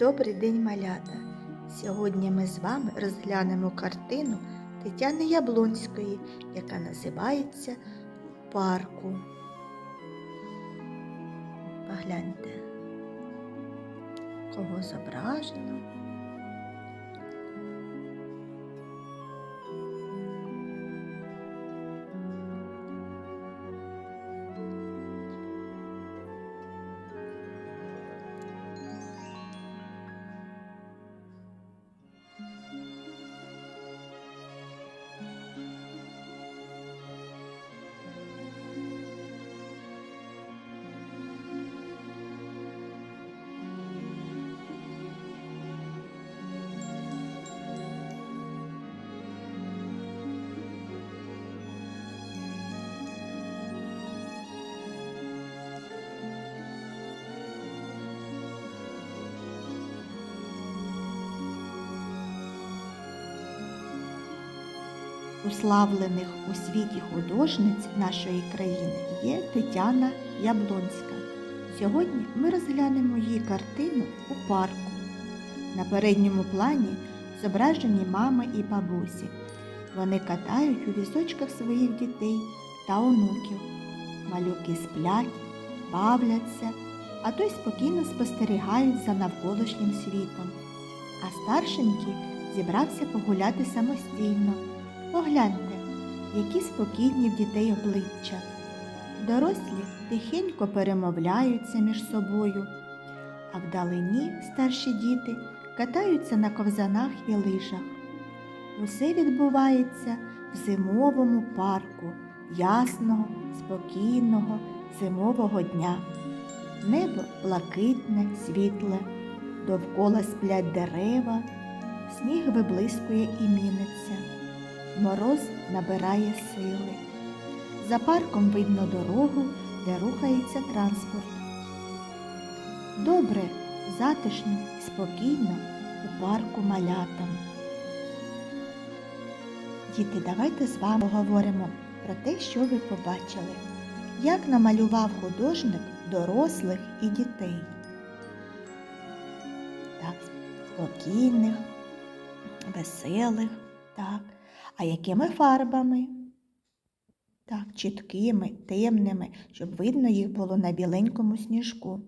Добрий день, малята! Сьогодні ми з вами розглянемо картину Тетяни Яблонської, яка називається «У парку. Погляньте, кого зображено. Уславлених у світі художниць нашої країни є Тетяна Яблонська. Сьогодні ми розглянемо її картину у парку. На передньому плані зображені мами і бабусі. Вони катають у візочках своїх дітей та онуків. Малюки сплять, бавляться, а то й спокійно спостерігають за навколишнім світом. А старшенький зібрався погуляти самостійно. Погляньте, які спокійні в дітей обличчя. Дорослі тихенько перемовляються між собою, а вдалині старші діти катаються на ковзанах і лижах. Усе відбувається в зимовому парку ясного, спокійного зимового дня. Небо блакитне, світле, довкола сплять дерева, сніг виблискує і міниться. Мороз набирає сили. За парком видно дорогу, де рухається транспорт. Добре, затишно і спокійно у парку малятам. Діти, давайте з вами говоримо про те, що ви побачили, як намалював художник дорослих і дітей. Так, спокійних, веселих, так. А якими фарбами? Так, чіткими, темними, щоб видно їх було на біленькому сніжку.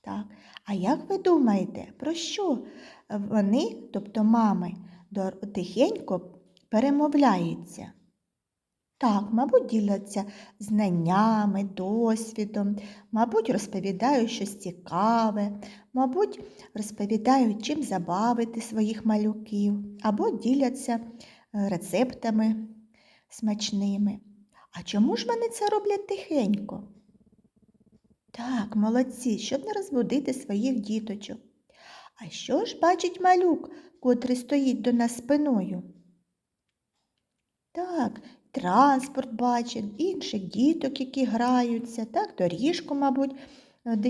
Так, а як ви думаєте, про що вони, тобто мами, тихенько перемовляються? Так, мабуть, діляться знаннями, досвідом, мабуть, розповідають щось цікаве, мабуть, розповідають, чим забавити своїх малюків, або діляться рецептами смачними. А чому ж вони це роблять тихенько? Так, молодці, щоб не розбудити своїх діточок. А що ж бачить малюк, котрий стоїть до нас спиною? Так, транспорт бачить, інших діток, які граються, так, доріжку, мабуть,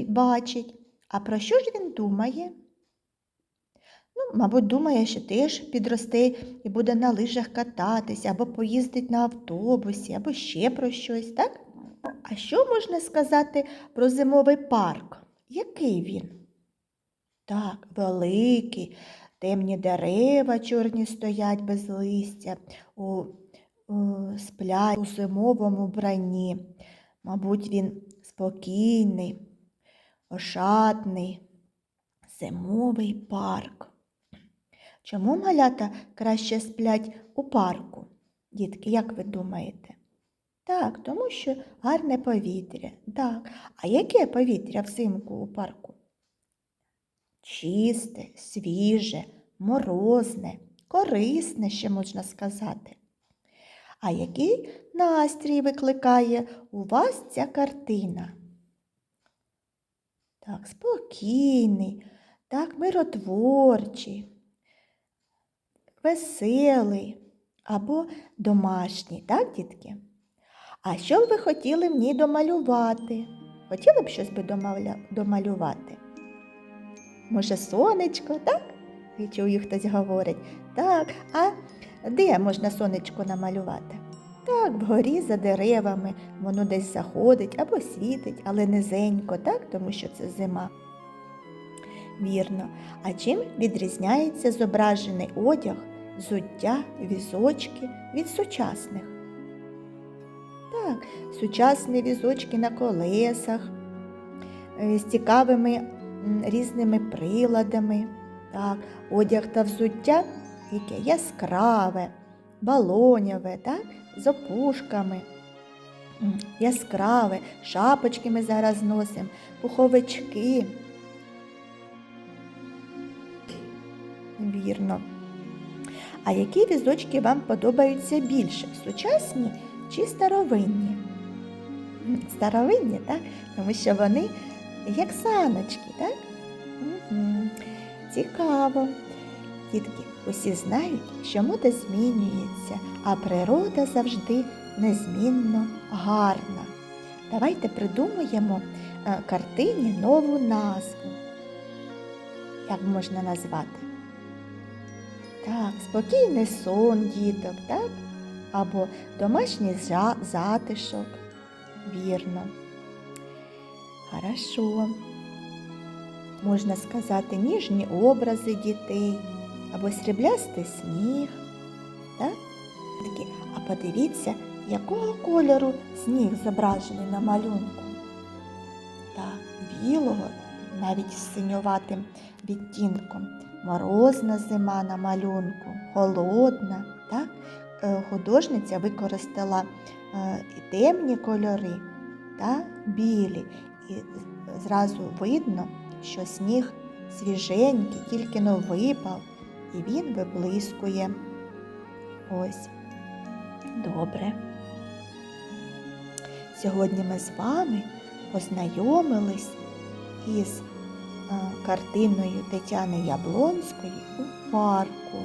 бачить. А про що ж він думає? Ну, мабуть, думає, що теж підросте і буде на лижах кататися, або поїздить на автобусі, або ще про щось, так? А що можна сказати про зимовий парк? Який він? Так, великий, темні дерева чорні стоять без листя, у, у, сплять у зимовому вбранні. Мабуть, він спокійний, ошатний, зимовий парк. Чому малята краще сплять у парку? Дітки, як ви думаєте? Так, тому що гарне повітря. Так. А яке повітря взимку у парку? Чисте, свіже, морозне, корисне, ще можна сказати. А який настрій викликає у вас ця картина? Так, спокійний, так, миротворчий, веселий або домашній, так, дітки? А що б ви хотіли ній домалювати? Хотіли б щось би домалювати? Може, сонечко, так? Я чую, хтось говорить. Так, а де можна сонечко намалювати? Так, вгорі за деревами, воно десь заходить або світить, але низенько, так, тому що це зима. Вірно. А чим відрізняється зображений одяг, взуття, візочки від сучасних? Так, сучасні візочки на колесах, е, з цікавими різними приладами. Так, одяг та взуття яке яскраве, балоняве, так, з опушками. Яскраве, шапочки ми зараз носимо, пуховички. Вірно. А які візочки вам подобаються більше? Сучасні чи старовинні? Старовинні, так? Тому що вони як саночки, так? Цікаво. Дітки, усі знають, що мода змінюється, а природа завжди незмінно гарна. Давайте придумаємо е, картині нову назву. Як можна назвати? Так, спокійний сон діток, так? Або домашній за- затишок. Вірно. Хорошо. Можна сказати ніжні образи дітей або сріблястий сніг. Так? А подивіться, якого кольору сніг зображений на малюнку. Так, білого, навіть з синюватим відтінком. Морозна зима на малюнку, холодна. Так? Е, Художниця використала е, і темні кольори та білі. І зразу видно, що сніг свіженький, тільки но випав, і він виблискує. Ось. Добре. Сьогодні ми з вами познайомились із картиною Тетяни Яблонської у парку.